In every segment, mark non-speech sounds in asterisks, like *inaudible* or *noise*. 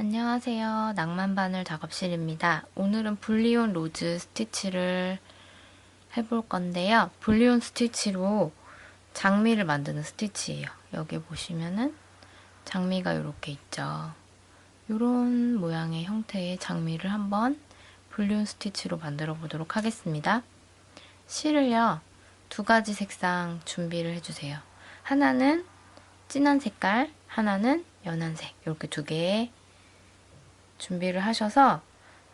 안녕하세요. 낭만바늘 작업실입니다. 오늘은 불리온 로즈 스티치를 해볼 건데요. 불리온 스티치로 장미를 만드는 스티치예요. 여기 보시면은 장미가 이렇게 있죠. 이런 모양의 형태의 장미를 한번 불리온 스티치로 만들어 보도록 하겠습니다. 실을요, 두 가지 색상 준비를 해주세요. 하나는 진한 색깔, 하나는 연한 색, 이렇게 두 개의 준비를 하셔서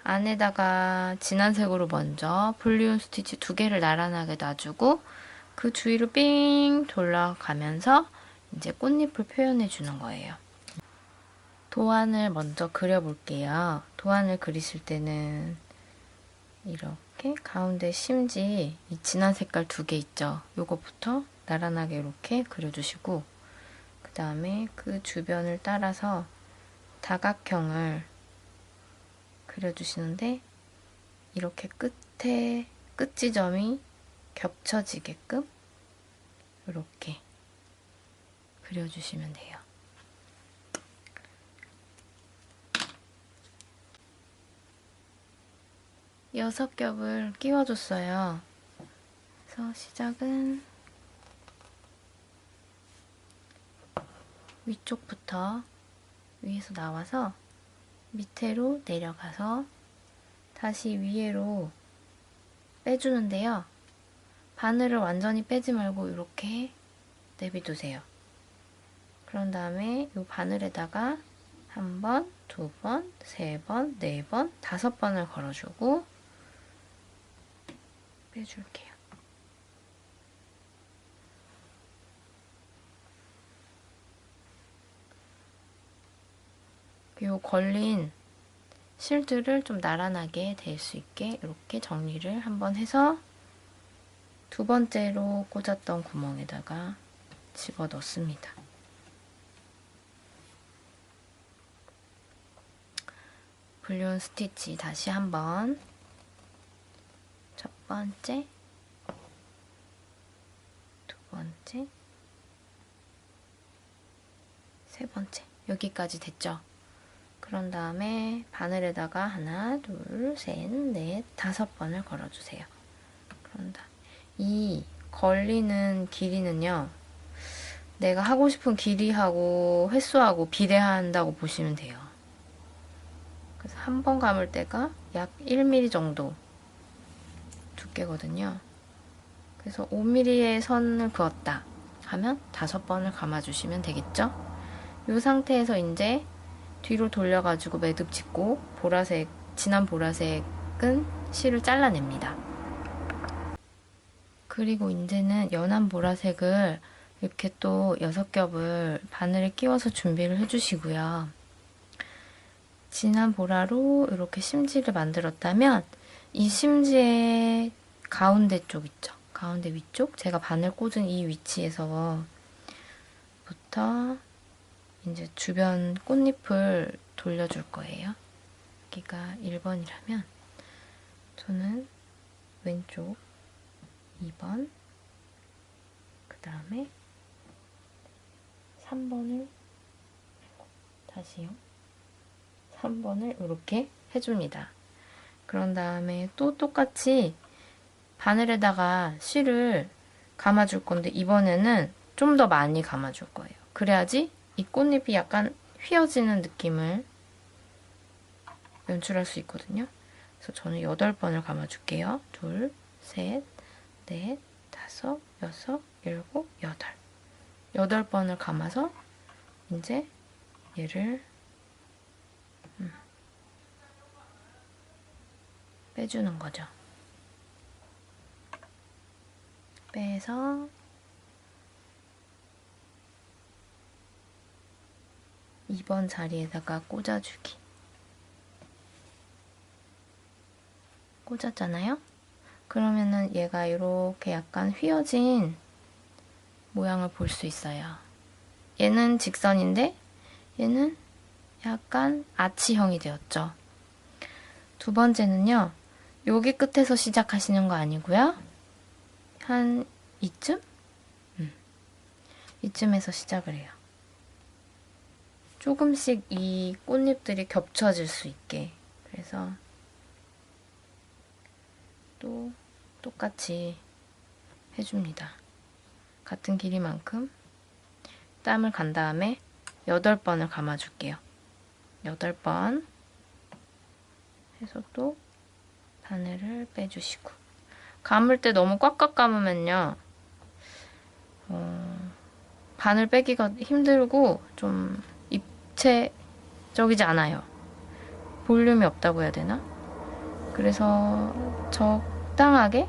안에다가 진한 색으로 먼저 볼륨 스티치 두 개를 나란하게 놔주고 그 주위로 삥 돌아가면서 이제 꽃잎을 표현해 주는 거예요. 도안을 먼저 그려볼게요. 도안을 그리실 때는 이렇게 가운데 심지 이 진한 색깔 두 개 있죠. 요거부터 나란하게 이렇게 그려주시고 그 다음에 그 주변을 따라서 다각형을 그려주시는데 이렇게 끝에 끝 지점이 겹쳐지게끔 이렇게 그려주시면 돼요. 여섯 겹을 끼워줬어요. 그래서 시작은 위쪽부터 위에서 나와서 밑으로 내려가서 다시 위로 빼주는데요. 바늘을 완전히 빼지 말고 이렇게 내비두세요. 그런 다음에 이 바늘에다가 한 번, 두 번, 세 번, 네 번, 다섯 번을 걸어주고 빼줄게요. 요 걸린 실들을 좀 나란하게 될 수 있게 이렇게 정리를 한번 해서 두 번째로 꽂았던 구멍에다가 집어 넣습니다. 불륜 스티치 다시 한번 첫 번째 두 번째 세 번째 여기까지 됐죠? 그런 다음에 바늘에다가 하나, 둘, 셋, 넷, 다섯 번을 걸어주세요. 그런다. 이 걸리는 길이는요. 내가 하고 싶은 길이하고 횟수하고 비례한다고 보시면 돼요. 그래서 한 번 감을 때가 약 1mm 정도 두께거든요. 그래서 5mm의 선을 그었다 하면 다섯 번을 감아주시면 되겠죠? 이 상태에서 이제 뒤로 돌려가지고 매듭 짓고 보라색, 진한 보라색은 실을 잘라냅니다. 그리고 이제는 연한 보라색을 이렇게 또 여섯 겹을 바늘에 끼워서 준비를 해주시고요. 진한 보라로 이렇게 심지를 만들었다면 이 심지의 가운데 쪽 있죠. 가운데 위쪽 제가 바늘 꽂은 이 위치에서부터 이제 주변 꽃잎을 돌려줄 거예요. 여기가 1번이라면 저는 왼쪽 2번 그 다음에 3번을 다시요. 3번을 이렇게 해줍니다. 그런 다음에 또 똑같이 바늘에다가 실을 감아줄 건데 이번에는 좀 더 많이 감아줄 거예요. 그래야지 이 꽃잎이 약간 휘어지는 느낌을 연출할 수 있거든요. 그래서 저는 8번을 감아줄게요. 둘, 셋, 넷, 다섯, 여섯, 일곱, 여덟. 여덟 번을 감아서 이제 얘를 음, 빼주는 거죠. 빼서 2번 자리에다가 꽂아주기. 꽂았잖아요? 그러면은 얘가 이렇게 약간 휘어진 모양을 볼 수 있어요. 얘는 직선인데 얘는 약간 아치형이 되었죠. 두 번째는요. 여기 끝에서 시작하시는 거 아니고요. 한 이쯤? 음. 이쯤에서 시작을 해요. 조금씩 이 꽃잎들이 겹쳐질 수 있게 그래서 또 똑같이 해줍니다. 같은 길이만큼 땀을 간 다음에 8번을 감아줄게요. 8번 해서 또 바늘을 빼주시고 감을 때 너무 꽉꽉 감으면요 어, 바늘 빼기가 힘들고 좀 입체적이지 않아요. 볼륨이 없다고 해야 되나? 그래서 적당하게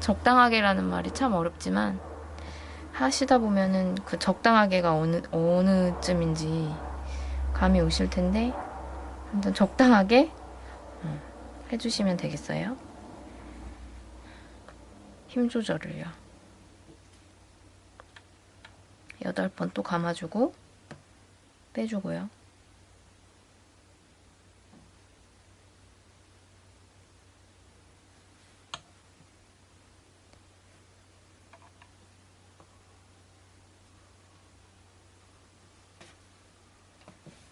적당하게라는 말이 참 어렵지만 하시다 보면은 그 적당하게가 어느 어느 쯤인지 감이 오실 텐데 아무튼 적당하게 음, 해주시면 되겠어요. 힘 조절을요. 여덟 번 또 감아주고 빼주고요.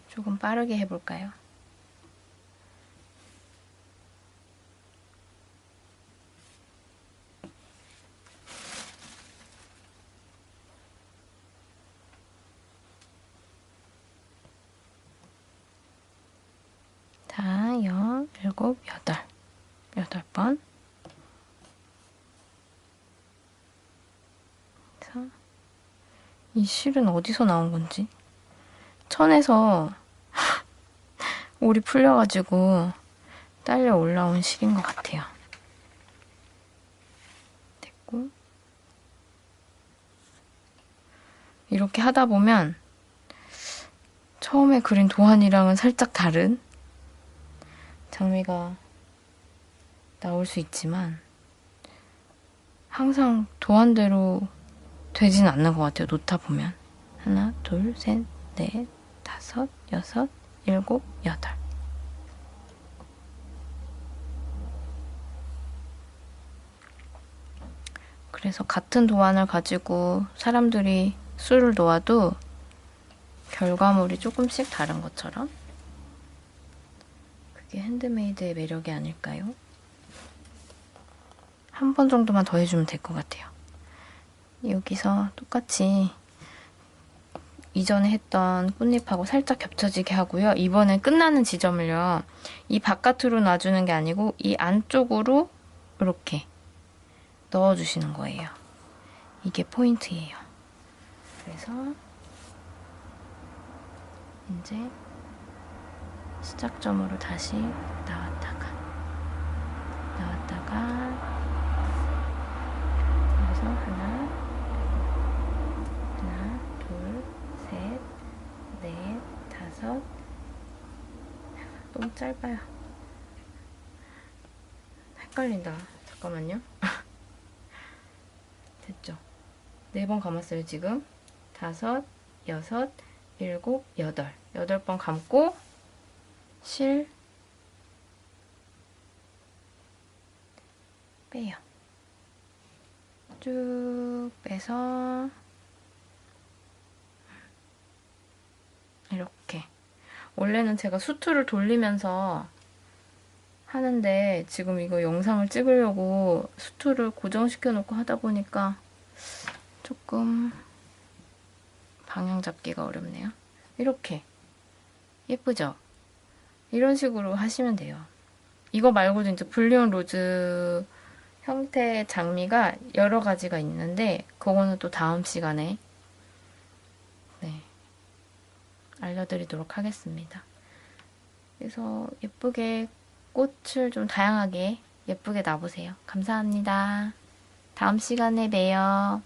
조금 빠르게 해볼까요? 자, 여, 일곱, 여덟. 여덟 번. 자, 이 실은 어디서 나온 건지. 천에서 *laughs* 올이 풀려가지고 딸려 올라온 실인 것 같아요. 됐고. 이렇게 하다 보면 처음에 그린 도안이랑은 살짝 다른 장미가 나올 수 있지만 항상 도안대로 되진 않는 것 같아요. 놓다 보면 하나, 둘, 셋, 넷, 다섯, 여섯, 일곱, 여덟. 그래서 같은 도안을 가지고 사람들이 술을 놓아도 결과물이 조금씩 다른 것처럼 그게 핸드메이드의 매력이 아닐까요? 한번 정도만 더 해주면 될것 같아요. 여기서 똑같이 이전에 했던 꽃잎하고 살짝 겹쳐지게 하고요. 이번엔 끝나는 지점을요. 이 바깥으로 놔주는 게 아니고 이 안쪽으로 이렇게 넣어주시는 거예요. 이게 포인트예요. 그래서 이제 시작점으로 다시 나왔다가 나왔다가 여기서 하나 하나 둘 셋, 넷, 다섯. 너무 짧아요. 헷갈린다. 잠깐만요. *laughs* 됐죠? 네 번 감았어요, 지금. 다섯, 여섯, 일곱, 여덟. 여덟 번 감고, 실, 빼요. 쭉 빼서, 이렇게. 원래는 제가 수트를 돌리면서 하는데 지금 이거 영상을 찍으려고 수트를 고정시켜 놓고 하다 보니까 조금 방향 잡기가 어렵네요. 이렇게. 예쁘죠? 이런 식으로 하시면 돼요. 이거 말고도 이제 불리온 로즈 형태의 장미가 여러 가지가 있는데 그거는 또 다음 시간에 네. 알려드리도록 하겠습니다. 그래서 예쁘게 꽃을 좀 다양하게 예쁘게 놔보세요. 감사합니다. 다음 시간에 봬요.